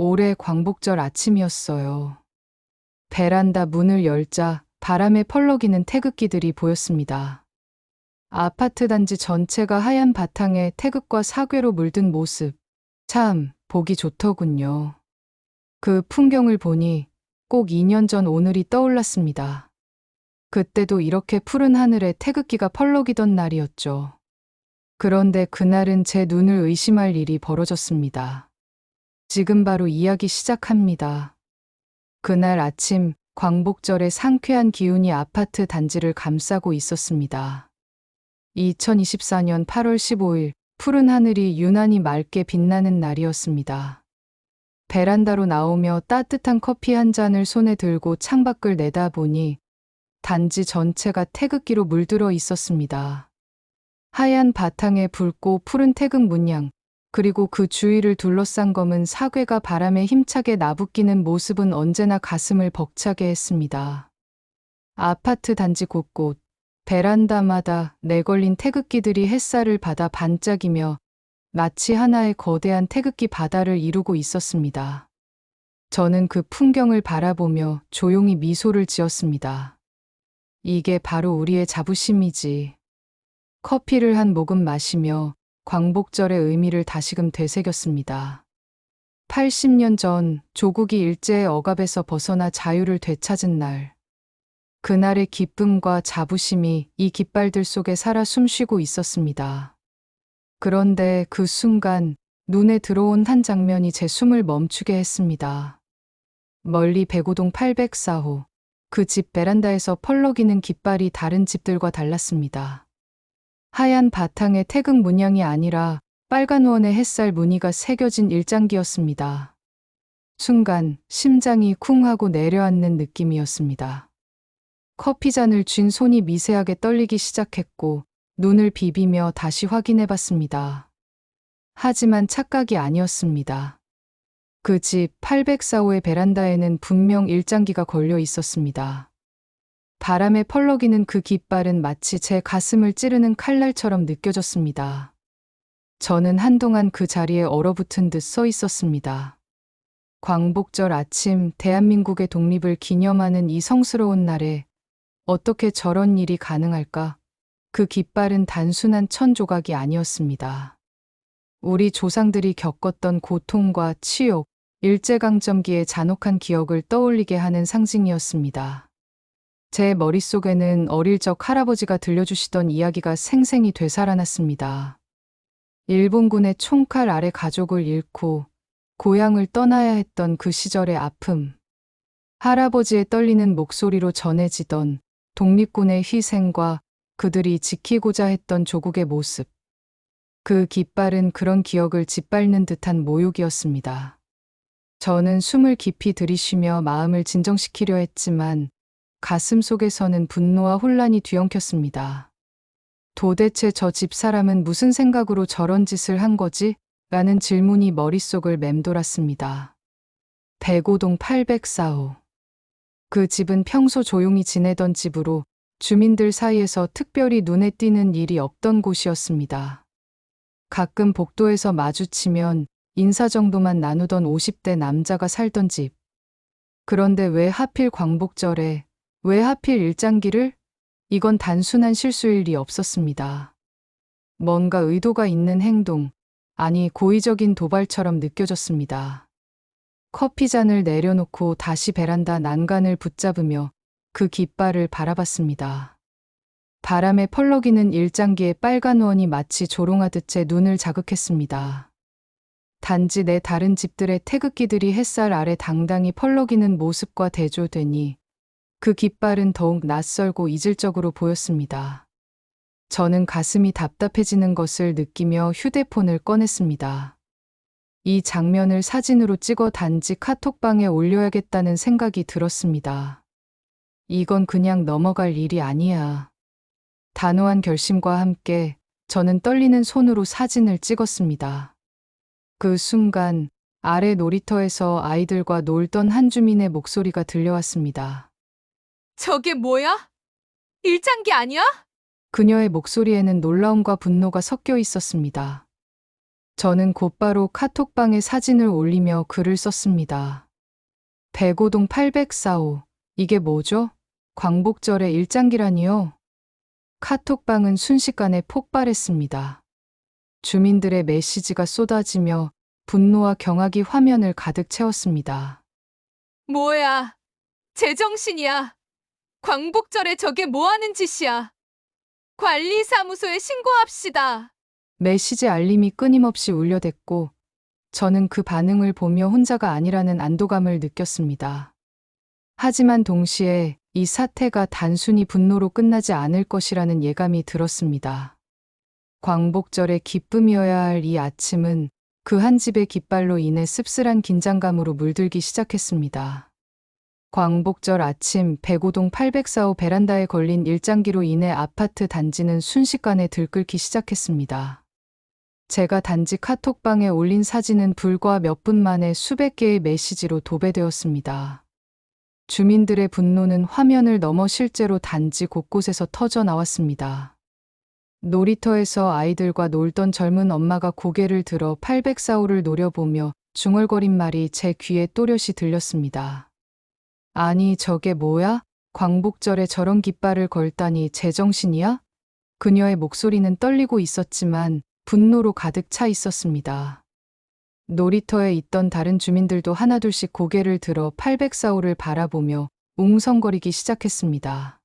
올해 광복절 아침이었어요. 베란다 문을 열자 바람에 펄럭이는 태극기들이 보였습니다. 아파트 단지 전체가 하얀 바탕에 태극과 사괴로 물든 모습. 참, 보기 좋더군요. 그 풍경을 보니 꼭 2년 전 오늘이 떠올랐습니다. 그때도 이렇게 푸른 하늘에 태극기가 펄럭이던 날이었죠. 그런데 그날은 제 눈을 의심할 일이 벌어졌습니다. 지금 바로 이야기 시작합니다. 그날 아침 광복절의 상쾌한 기운이 아파트 단지를 감싸고 있었습니다. 2024년 8월 15일 푸른 하늘이 유난히 맑게 빛나는 날이었습니다. 베란다로 나오며 따뜻한 커피 한 잔을 손에 들고 창밖을 내다보니 단지 전체가 태극기로 물들어 있었습니다. 하얀 바탕에 붉고 푸른 태극 문양, 그리고 그 주위를 둘러싼 검은 사괴가 바람에 힘차게 나부끼는 모습은 언제나 가슴을 벅차게 했습니다. 아파트 단지 곳곳, 베란다마다 내걸린 태극기들이 햇살을 받아 반짝이며 마치 하나의 거대한 태극기 바다를 이루고 있었습니다. 저는 그 풍경을 바라보며 조용히 미소를 지었습니다. 이게 바로 우리의 자부심이지. 커피를 한 모금 마시며 광복절의 의미를 다시금 되새겼습니다. 80년 전 조국이 일제의 억압에서 벗어나 자유를 되찾은 날. 그날의 기쁨과 자부심이 이 깃발들 속에 살아 숨쉬고 있었습니다. 그런데 그 순간 눈에 들어온 한 장면이 제 숨을 멈추게 했습니다. 멀리 백오동 804호. 그 집 베란다에서 펄럭이는 깃발이 다른 집들과 달랐습니다. 하얀 바탕의 태극 문양이 아니라 빨간 원의 햇살 무늬가 새겨진 일장기였습니다. 순간 심장이 쿵 하고 내려앉는 느낌이었습니다. 커피잔을 쥔 손이 미세하게 떨리기 시작했고 눈을 비비며 다시 확인해 봤습니다. 하지만 착각이 아니었습니다. 그 집 804호의 베란다에는 분명 일장기가 걸려 있었습니다. 바람에 펄럭이는 그 깃발은 마치 제 가슴을 찌르는 칼날처럼 느껴졌습니다. 저는 한동안 그 자리에 얼어붙은 듯 서 있었습니다. 광복절 아침 대한민국의 독립을 기념하는 이 성스러운 날에 어떻게 저런 일이 가능할까? 그 깃발은 단순한 천 조각이 아니었습니다. 우리 조상들이 겪었던 고통과 치욕, 일제강점기의 잔혹한 기억을 떠올리게 하는 상징이었습니다. 제 머릿속에는 어릴 적 할아버지가 들려주시던 이야기가 생생히 되살아났습니다. 일본군의 총칼 아래 가족을 잃고 고향을 떠나야 했던 그 시절의 아픔. 할아버지의 떨리는 목소리로 전해지던 독립군의 희생과 그들이 지키고자 했던 조국의 모습. 그 깃발은 그런 기억을 짓밟는 듯한 모욕이었습니다. 저는 숨을 깊이 들이쉬며 마음을 진정시키려 했지만 가슴 속에서는 분노와 혼란이 뒤엉켰습니다. 도대체 저 집사람은 무슨 생각으로 저런 짓을 한 거지? 라는 질문이 머릿속을 맴돌았습니다. 백오동 804호. 그 집은 평소 조용히 지내던 집으로 주민들 사이에서 특별히 눈에 띄는 일이 없던 곳이었습니다. 가끔 복도에서 마주치면 인사 정도만 나누던 50대 남자가 살던 집. 그런데 왜 하필 광복절에, 왜 하필 일장기를? 이건 단순한 실수일 리 없었습니다. 뭔가 의도가 있는 행동, 아니 고의적인 도발처럼 느껴졌습니다. 커피잔을 내려놓고 다시 베란다 난간을 붙잡으며 그 깃발을 바라봤습니다. 바람에 펄럭이는 일장기의 빨간 원이 마치 조롱하듯 제 눈을 자극했습니다. 단지 내 다른 집들의 태극기들이 햇살 아래 당당히 펄럭이는 모습과 대조되니 그 깃발은 더욱 낯설고 이질적으로 보였습니다. 저는 가슴이 답답해지는 것을 느끼며 휴대폰을 꺼냈습니다. 이 장면을 사진으로 찍어 단지 카톡방에 올려야겠다는 생각이 들었습니다. 이건 그냥 넘어갈 일이 아니야. 단호한 결심과 함께 저는 떨리는 손으로 사진을 찍었습니다. 그 순간 아래 놀이터에서 아이들과 놀던 한 주민의 목소리가 들려왔습니다. 저게 뭐야? 일장기 아니야? 그녀의 목소리에는 놀라움과 분노가 섞여 있었습니다. 저는 곧바로 카톡방에 사진을 올리며 글을 썼습니다. 백오동 804호. 이게 뭐죠? 광복절의 일장기라니요? 카톡방은 순식간에 폭발했습니다. 주민들의 메시지가 쏟아지며 분노와 경악이 화면을 가득 채웠습니다. 뭐야? 제정신이야. 광복절에 저게 뭐 하는 짓이야? 관리사무소에 신고합시다. 메시지 알림이 끊임없이 울려댔고 저는 그 반응을 보며 혼자가 아니라는 안도감을 느꼈습니다. 하지만 동시에 이 사태가 단순히 분노로 끝나지 않을 것이라는 예감이 들었습니다. 광복절의 기쁨이어야 할 이 아침은 그 한 집의 깃발로 인해 씁쓸한 긴장감으로 물들기 시작했습니다. 광복절 아침 105동 804호 베란다에 걸린 일장기로 인해 아파트 단지는 순식간에 들끓기 시작했습니다. 제가 단지 카톡방에 올린 사진은 불과 몇 분 만에 수백 개의 메시지로 도배되었습니다. 주민들의 분노는 화면을 넘어 실제로 단지 곳곳에서 터져 나왔습니다. 놀이터에서 아이들과 놀던 젊은 엄마가 고개를 들어 804호를 노려보며 중얼거린 말이 제 귀에 또렷이 들렸습니다. 아니, 저게 뭐야? 광복절에 저런 깃발을 걸다니 제정신이야? 그녀의 목소리는 떨리고 있었지만 분노로 가득 차 있었습니다. 놀이터에 있던 다른 주민들도 하나둘씩 고개를 들어 804호를 바라보며 웅성거리기 시작했습니다.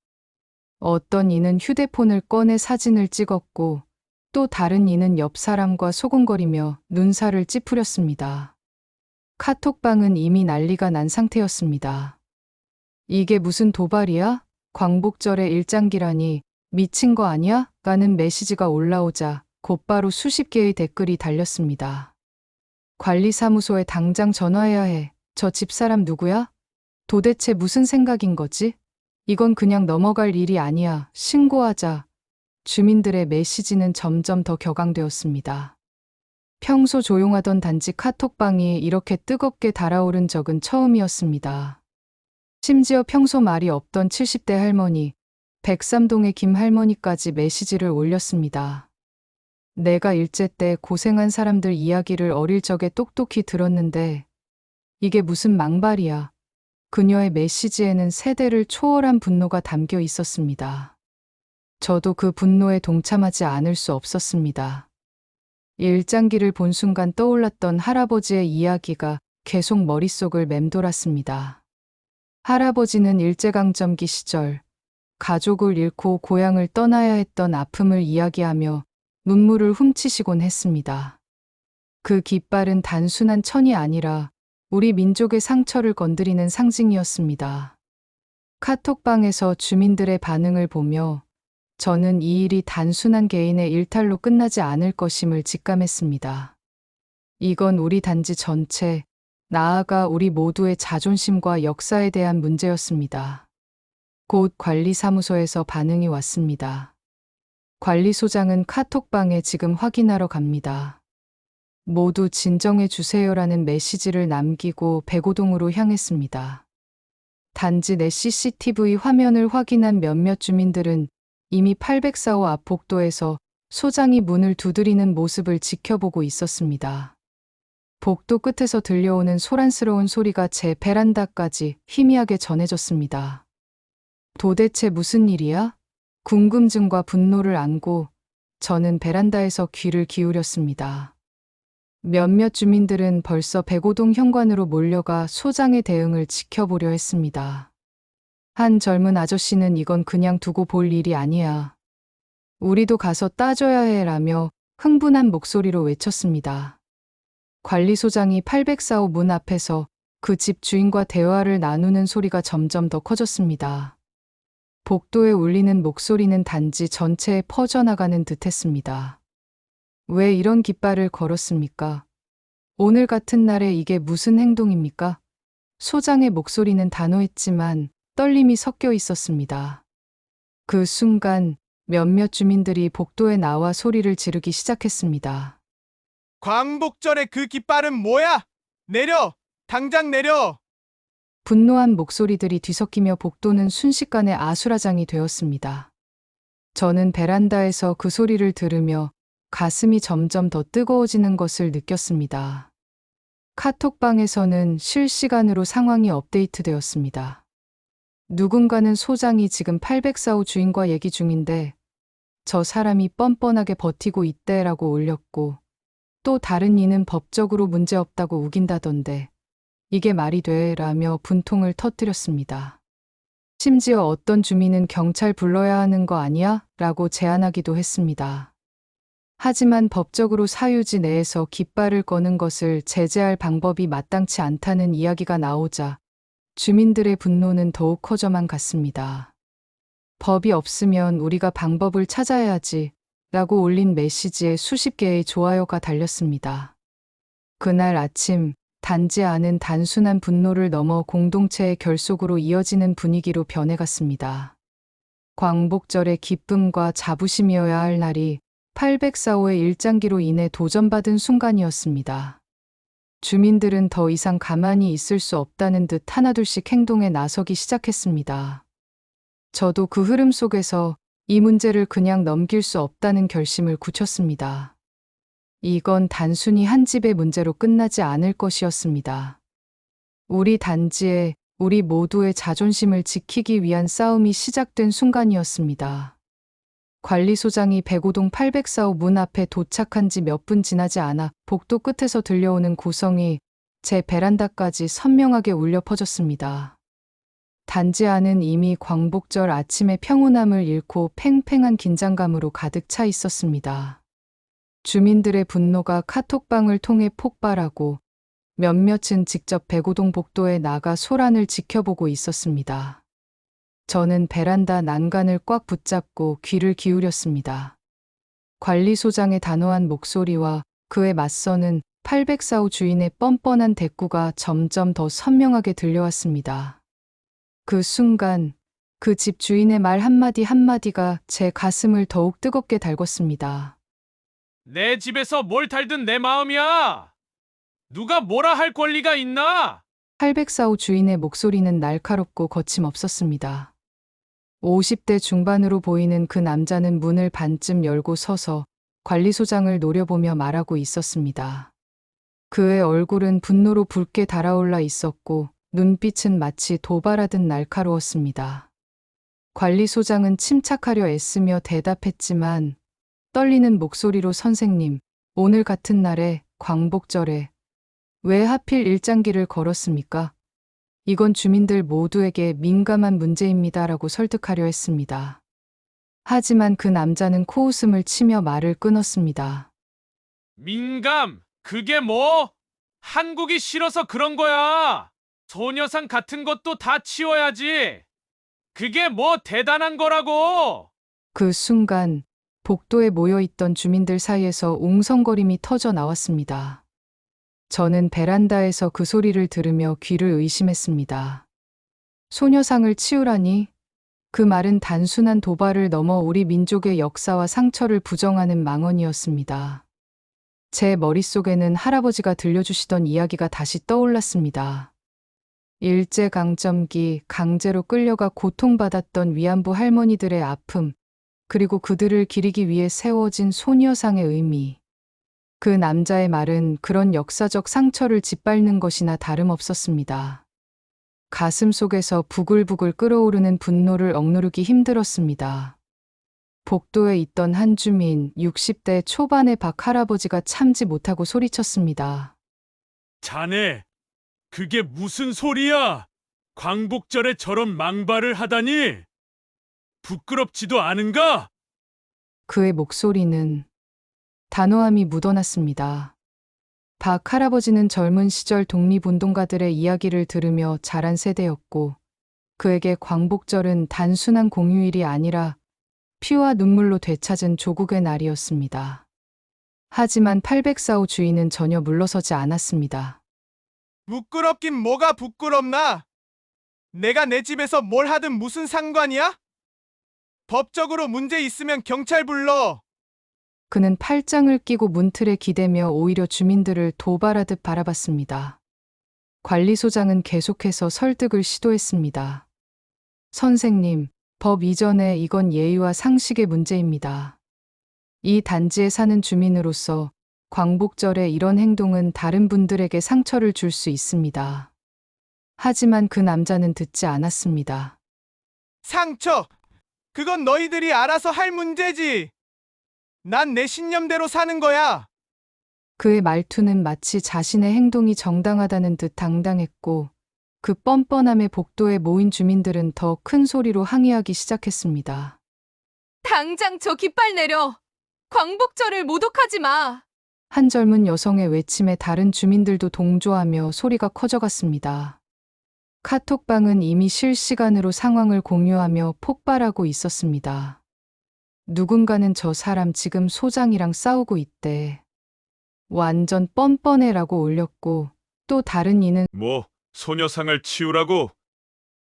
어떤 이는 휴대폰을 꺼내 사진을 찍었고 또 다른 이는 옆 사람과 소곤거리며 눈살을 찌푸렸습니다. 카톡방은 이미 난리가 난 상태였습니다. 이게 무슨 도발이야? 광복절의 일장기라니 미친 거 아니야? 라는 메시지가 올라오자 곧바로 수십 개의 댓글이 달렸습니다. 관리사무소에 당장 전화해야 해. 저 집사람 누구야? 도대체 무슨 생각인 거지? 이건 그냥 넘어갈 일이 아니야. 신고하자. 주민들의 메시지는 점점 더 격앙되었습니다. 평소 조용하던 단지 카톡방이 이렇게 뜨겁게 달아오른 적은 처음이었습니다. 심지어 평소 말이 없던 70대 할머니, 백삼동의 김 할머니까지 메시지를 올렸습니다. 내가 일제 때 고생한 사람들 이야기를 어릴 적에 똑똑히 들었는데 이게 무슨 망발이야. 그녀의 메시지에는 세대를 초월한 분노가 담겨 있었습니다. 저도 그 분노에 동참하지 않을 수 없었습니다. 일장기를 본 순간 떠올랐던 할아버지의 이야기가 계속 머릿속을 맴돌았습니다. 할아버지는 일제강점기 시절 가족을 잃고 고향을 떠나야 했던 아픔을 이야기하며 눈물을 훔치시곤 했습니다. 그 깃발은 단순한 천이 아니라 우리 민족의 상처를 건드리는 상징이었습니다. 카톡방에서 주민들의 반응을 보며 저는 이 일이 단순한 개인의 일탈로 끝나지 않을 것임을 직감했습니다. 이건 우리 단지 전체, 나아가 우리 모두의 자존심과 역사에 대한 문제였습니다. 곧 관리사무소에서 반응이 왔습니다. 관리소장은 카톡방에 지금 확인하러 갑니다. 모두 진정해 주세요라는 메시지를 남기고 백오동으로 향했습니다. 단지 내 CCTV 화면을 확인한 몇몇 주민들은 이미 804호 앞 복도에서 소장이 문을 두드리는 모습을 지켜보고 있었습니다. 복도 끝에서 들려오는 소란스러운 소리가 제 베란다까지 희미하게 전해졌습니다. 도대체 무슨 일이야? 궁금증과 분노를 안고 저는 베란다에서 귀를 기울였습니다. 몇몇 주민들은 벌써 백오동 현관으로 몰려가 소장의 대응을 지켜보려 했습니다. 한 젊은 아저씨는 이건 그냥 두고 볼 일이 아니야. 우리도 가서 따져야 해 라며 흥분한 목소리로 외쳤습니다. 관리소장이 804호 문 앞에서 그 집 주인과 대화를 나누는 소리가 점점 더 커졌습니다. 복도에 울리는 목소리는 단지 전체에 퍼져나가는 듯 했습니다. 왜 이런 깃발을 걸었습니까? 오늘 같은 날에 이게 무슨 행동입니까? 소장의 목소리는 단호했지만 떨림이 섞여 있었습니다. 그 순간 몇몇 주민들이 복도에 나와 소리를 지르기 시작했습니다. 광복절에 그 깃발은 뭐야? 내려! 당장 내려! 분노한 목소리들이 뒤섞이며 복도는 순식간에 아수라장이 되었습니다. 저는 베란다에서 그 소리를 들으며 가슴이 점점 더 뜨거워지는 것을 느꼈습니다. 카톡방에서는 실시간으로 상황이 업데이트되었습니다. 누군가는 소장이 지금 804호 주인과 얘기 중인데 저 사람이 뻔뻔하게 버티고 있대라고 올렸고 또 다른 이는 법적으로 문제없다고 우긴다던데 이게 말이 돼 라며 분통을 터뜨렸습니다. 심지어 어떤 주민은 경찰 불러야 하는 거 아니야? 라고 제안하기도 했습니다. 하지만 법적으로 사유지 내에서 깃발을 거는 것을 제재할 방법이 마땅치 않다는 이야기가 나오자 주민들의 분노는 더욱 커져만 갔습니다. 법이 없으면 우리가 방법을 찾아야지 라고 올린 메시지에 수십 개의 좋아요가 달렸습니다. 그날 아침 단지 안은 단순한 분노를 넘어 공동체의 결속으로 이어지는 분위기로 변해갔습니다. 광복절의 기쁨과 자부심이어야 할 날이 804호의 일장기로 인해 도전받은 순간이었습니다. 주민들은 더 이상 가만히 있을 수 없다는 듯 하나둘씩 행동에 나서기 시작했습니다. 저도 그 흐름 속에서 이 문제를 그냥 넘길 수 없다는 결심을 굳혔습니다. 이건 단순히 한 집의 문제로 끝나지 않을 것이었습니다. 우리 단지에 우리 모두의 자존심을 지키기 위한 싸움이 시작된 순간이었습니다. 관리소장이 백오동 804호 문 앞에 도착한 지 몇 분 지나지 않아 복도 끝에서 들려오는 고성이 제 베란다까지 선명하게 울려 퍼졌습니다. 단지 안은 이미 광복절 아침의 평온함을 잃고 팽팽한 긴장감으로 가득 차 있었습니다. 주민들의 분노가 카톡방을 통해 폭발하고 몇몇은 직접 백오동 복도에 나가 소란을 지켜보고 있었습니다. 저는 베란다 난간을 꽉 붙잡고 귀를 기울였습니다. 관리소장의 단호한 목소리와 그에 맞서는 804호 주인의 뻔뻔한 대꾸가 점점 더 선명하게 들려왔습니다. 그 순간 그 집 주인의 말 한마디 한마디가 제 가슴을 더욱 뜨겁게 달궜습니다. 내 집에서 뭘 달든 내 마음이야. 누가 뭐라 할 권리가 있나? 804호 주인의 목소리는 날카롭고 거침없었습니다. 50대 중반으로 보이는 그 남자는 문을 반쯤 열고 서서 관리소장을 노려보며 말하고 있었습니다. 그의 얼굴은 분노로 붉게 달아올라 있었고 눈빛은 마치 도발하듯 날카로웠습니다. 관리소장은 침착하려 애쓰며 대답했지만 떨리는 목소리로 선생님, 오늘 같은 날에 광복절에 왜 하필 일장기를 걸었습니까? 이건 주민들 모두에게 민감한 문제입니다라고 설득하려 했습니다. 하지만 그 남자는 코웃음을 치며 말을 끊었습니다. 민감, 그게 뭐? 한국이 싫어서 그런 거야. 소녀상 같은 것도 다 치워야지. 그게 뭐 대단한 거라고. 그 순간 복도에 모여 있던 주민들 사이에서 웅성거림이 터져 나왔습니다. 저는 베란다에서 그 소리를 들으며 귀를 의심했습니다. 소녀상을 치우라니? 그 말은 단순한 도발을 넘어 우리 민족의 역사와 상처를 부정하는 망언이었습니다. 제 머릿속에는 할아버지가 들려주시던 이야기가 다시 떠올랐습니다. 일제강점기 강제로 끌려가 고통받았던 위안부 할머니들의 아픔, 그리고 그들을 기리기 위해 세워진 소녀상의 의미. 그 남자의 말은 그런 역사적 상처를 짓밟는 것이나 다름없었습니다. 가슴 속에서 부글부글 끓어오르는 분노를 억누르기 힘들었습니다. 복도에 있던 한 주민 60대 초반의 박 할아버지가 참지 못하고 소리쳤습니다. 자네, 그게 무슨 소리야? 광복절에 저런 망발을 하다니? 부끄럽지도 않은가? 그의 목소리는 단호함이 묻어났습니다. 박 할아버지는 젊은 시절 독립운동가들의 이야기를 들으며 자란 세대였고, 그에게 광복절은 단순한 공휴일이 아니라 피와 눈물로 되찾은 조국의 날이었습니다. 하지만 804호 주인은 전혀 물러서지 않았습니다. 부끄럽긴 뭐가 부끄럽나? 내가 내 집에서 뭘 하든 무슨 상관이야? 법적으로 문제 있으면 경찰 불러. 그는 팔짱을 끼고 문틀에 기대며 오히려 주민들을 도발하듯 바라봤습니다. 관리소장은 계속해서 설득을 시도했습니다. 선생님, 법 이전에 이건 예의와 상식의 문제입니다. 이 단지에 사는 주민으로서 광복절에 이런 행동은 다른 분들에게 상처를 줄 수 있습니다. 하지만 그 남자는 듣지 않았습니다. 상처! 그건 너희들이 알아서 할 문제지! 난 내 신념대로 사는 거야! 그의 말투는 마치 자신의 행동이 정당하다는 듯 당당했고 그 뻔뻔함의 복도에 모인 주민들은 더 큰 소리로 항의하기 시작했습니다. 당장 저 깃발 내려. 광복절을 모독하지 마. 한 젊은 여성의 외침에 다른 주민들도 동조하며 소리가 커져갔습니다. 카톡방은 이미 실시간으로 상황을 공유하며 폭발하고 있었습니다. 누군가는 저 사람 지금 소장이랑 싸우고 있대. 완전 뻔뻔해라고 올렸고 또 다른 이는 뭐 소녀상을 치우라고?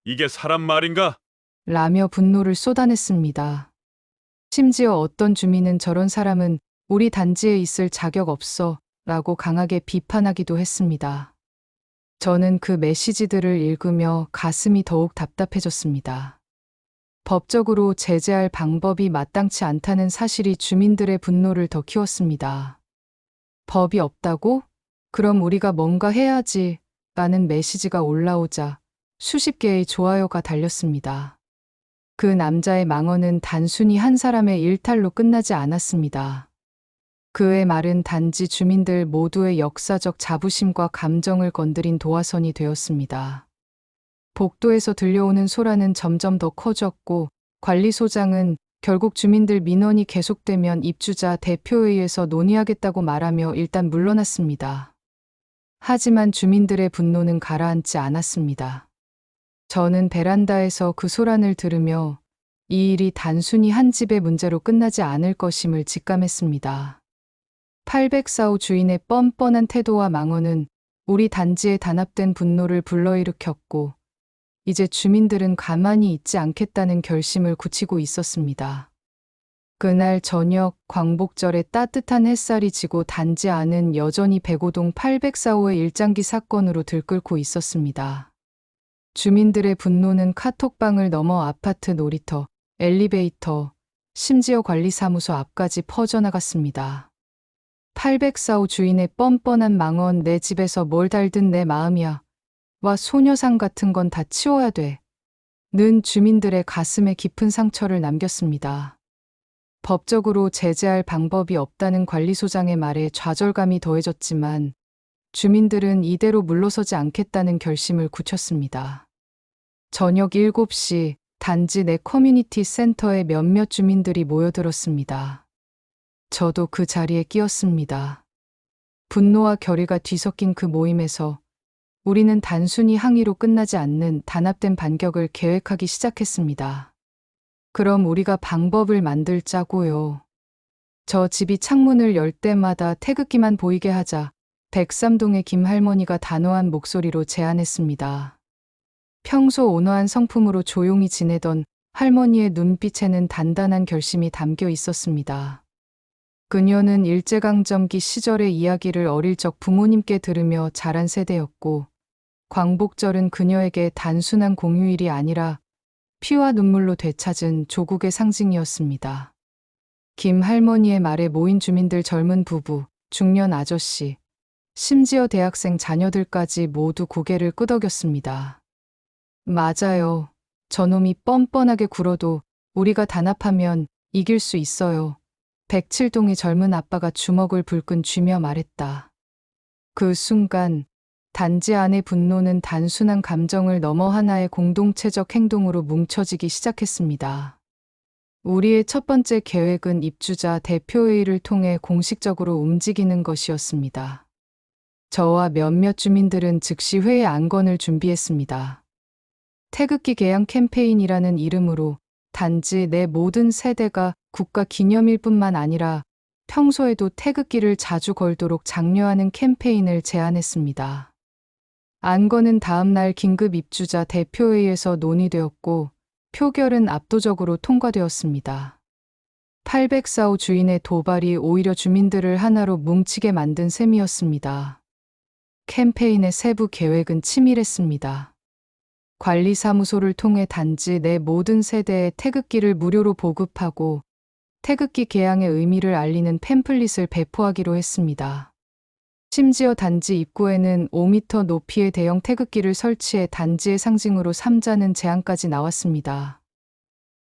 이게 사람 말인가? 라며 분노를 쏟아냈습니다. 심지어 어떤 주민은 저런 사람은 우리 단지에 있을 자격 없어 라고 강하게 비판하기도 했습니다. 저는 그 메시지들을 읽으며 가슴이 더욱 답답해졌습니다. 법적으로 제재할 방법이 마땅치 않다는 사실이 주민들의 분노를 더 키웠습니다. 법이 없다고? 그럼 우리가 뭔가 해야지 라는 메시지가 올라오자 수십 개의 좋아요가 달렸습니다. 그 남자의 망언은 단순히 한 사람의 일탈로 끝나지 않았습니다. 그의 말은 단지 주민들 모두의 역사적 자부심과 감정을 건드린 도화선이 되었습니다. 복도에서 들려오는 소란은 점점 더 커졌고 관리소장은 결국 주민들 민원이 계속되면 입주자 대표회의에서 논의하겠다고 말하며 일단 물러났습니다. 하지만 주민들의 분노는 가라앉지 않았습니다. 저는 베란다에서 그 소란을 들으며 이 일이 단순히 한 집의 문제로 끝나지 않을 것임을 직감했습니다. 804호 주인의 뻔뻔한 태도와 망언은 우리 단지에 단합된 분노를 불러일으켰고, 이제 주민들은 가만히 있지 않겠다는 결심을 굳히고 있었습니다. 그날 저녁 광복절에 따뜻한 햇살이 지고 단지 안은 여전히 백오동 804호의 일장기 사건으로 들끓고 있었습니다. 주민들의 분노는 카톡방을 넘어 아파트 놀이터, 엘리베이터, 심지어 관리사무소 앞까지 퍼져나갔습니다. 804호 주인의 뻔뻔한 망언 내 집에서 뭘 달든 내 마음이야. 와 소녀상 같은 건 다 치워야 돼. 는 주민들의 가슴에 깊은 상처를 남겼습니다. 법적으로 제재할 방법이 없다는 관리소장의 말에 좌절감이 더해졌지만 주민들은 이대로 물러서지 않겠다는 결심을 굳혔습니다. 저녁 7시 단지 내 커뮤니티 센터에 몇몇 주민들이 모여들었습니다. 저도 그 자리에 끼었습니다. 분노와 결의가 뒤섞인 그 모임에서 우리는 단순히 항의로 끝나지 않는 단합된 반격을 계획하기 시작했습니다. 그럼 우리가 방법을 만들자고요. 저 집이 창문을 열 때마다 태극기만 보이게 하자 백삼동의 김할머니가 단호한 목소리로 제안했습니다. 평소 온화한 성품으로 조용히 지내던 할머니의 눈빛에는 단단한 결심이 담겨 있었습니다. 그녀는 일제강점기 시절의 이야기를 어릴 적 부모님께 들으며 자란 세대였고, 광복절은 그녀에게 단순한 공휴일이 아니라 피와 눈물로 되찾은 조국의 상징이었습니다. 김 할머니의 말에 모인 주민들 젊은 부부, 중년 아저씨, 심지어 대학생 자녀들까지 모두 고개를 끄덕였습니다. 맞아요. 저놈이 뻔뻔하게 굴어도 우리가 단합하면 이길 수 있어요. 107동의 젊은 아빠가 주먹을 불끈 쥐며 말했다. 그 순간 단지 안의 분노는 단순한 감정을 넘어 하나의 공동체적 행동으로 뭉쳐지기 시작했습니다. 우리의 첫 번째 계획은 입주자 대표회의를 통해 공식적으로 움직이는 것이었습니다. 저와 몇몇 주민들은 즉시 회의 안건을 준비했습니다. 태극기 개양 캠페인이라는 이름으로 단지 내 모든 세대가 국가 기념일 뿐만 아니라 평소에도 태극기를 자주 걸도록 장려하는 캠페인을 제안했습니다. 안건은 다음날 긴급 입주자 대표회의에서 논의되었고 표결은 압도적으로 통과되었습니다. 804호 주인의 도발이 오히려 주민들을 하나로 뭉치게 만든 셈이었습니다. 캠페인의 세부 계획은 치밀했습니다. 관리사무소를 통해 단지 내 모든 세대에 태극기를 무료로 보급하고 태극기 개양의 의미를 알리는 팸플릿을 배포하기로 했습니다. 심지어 단지 입구에는 5m 높이의 대형 태극기를 설치해 단지의 상징으로 삼자는 제안까지 나왔습니다.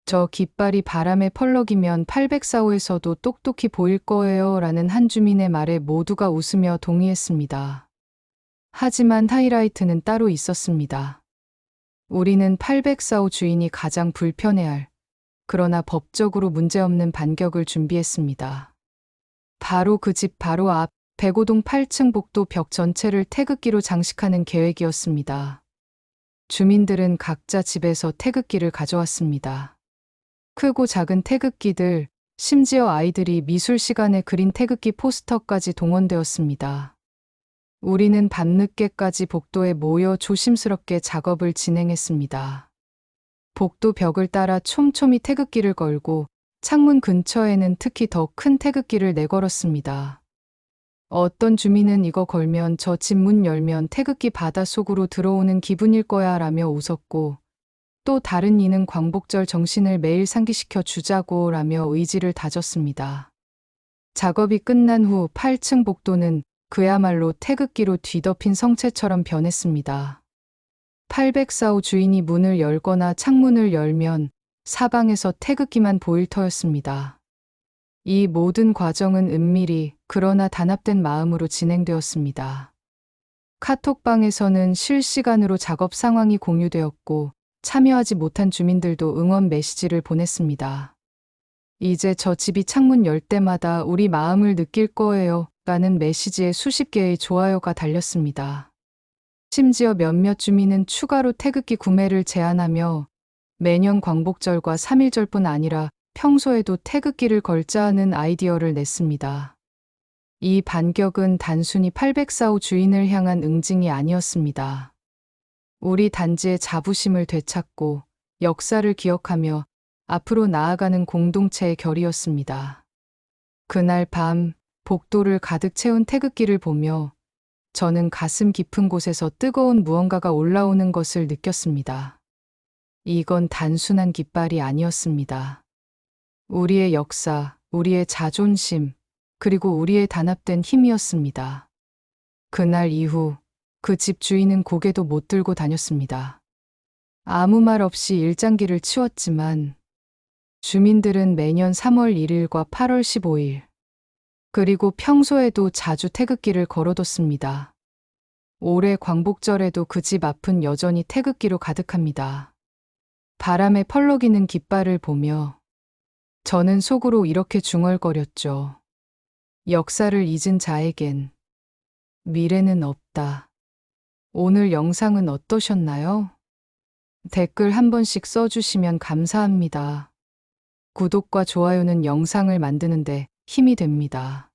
저 깃발이 바람에 펄럭이면 804호에서도 똑똑히 보일 거예요 라는 한 주민의 말에 모두가 웃으며 동의했습니다. 하지만 하이라이트는 따로 있었습니다. 우리는 804호 주인이 가장 불편해할, 그러나 법적으로 문제없는 반격을 준비했습니다. 바로 그 집 바로 앞 105동 8층 복도 벽 전체를 태극기로 장식하는 계획이었습니다. 주민들은 각자 집에서 태극기를 가져왔습니다. 크고 작은 태극기들, 심지어 아이들이 미술 시간에 그린 태극기 포스터까지 동원되었습니다. 우리는 밤늦게까지 복도에 모여 조심스럽게 작업을 진행했습니다. 복도 벽을 따라 촘촘히 태극기를 걸고 창문 근처에는 특히 더 큰 태극기를 내걸었습니다. 어떤 주민은 이거 걸면 저 집 문 열면 태극기 바다 속으로 들어오는 기분일 거야 라며 웃었고 또 다른 이는 광복절 정신을 매일 상기시켜 주자고 라며 의지를 다졌습니다. 작업이 끝난 후 8층 복도는 그야말로 태극기로 뒤덮인 성체처럼 변했습니다. 804호 주인이 문을 열거나 창문을 열면 사방에서 태극기만 보일 터였습니다. 이 모든 과정은 은밀히 그러나 단합된 마음으로 진행되었습니다. 카톡방에서는 실시간으로 작업 상황이 공유되었고 참여하지 못한 주민들도 응원 메시지를 보냈습니다. 이제 저 집이 창문 열 때마다 우리 마음을 느낄 거예요. 라는 메시지에 수십 개의 좋아요가 달렸습니다. 심지어 몇몇 주민은 추가로 태극기 구매를 제안하며 매년 광복절과 3일절뿐 아니라 평소에도 태극기를 걸자 하는 아이디어를 냈습니다. 이 반격은 단순히 804호 주인을 향한 응징이 아니었습니다. 우리 단지의 자부심을 되찾고 역사를 기억하며 앞으로 나아가는 공동체의 결이었습니다. 그날 밤 복도를 가득 채운 태극기를 보며 저는 가슴 깊은 곳에서 뜨거운 무언가가 올라오는 것을 느꼈습니다. 이건 단순한 깃발이 아니었습니다. 우리의 역사, 우리의 자존심, 그리고 우리의 단합된 힘이었습니다. 그날 이후 그 집 주인은 고개도 못 들고 다녔습니다. 아무 말 없이 일장기를 치웠지만 주민들은 매년 3월 1일과 8월 15일 그리고 평소에도 자주 태극기를 걸어뒀습니다. 올해 광복절에도 그 집 앞은 여전히 태극기로 가득합니다. 바람에 펄럭이는 깃발을 보며 저는 속으로 이렇게 중얼거렸죠. 역사를 잊은 자에겐 미래는 없다. 오늘 영상은 어떠셨나요? 댓글 한 번씩 써주시면 감사합니다. 구독과 좋아요는 영상을 만드는데 힘이 됩니다.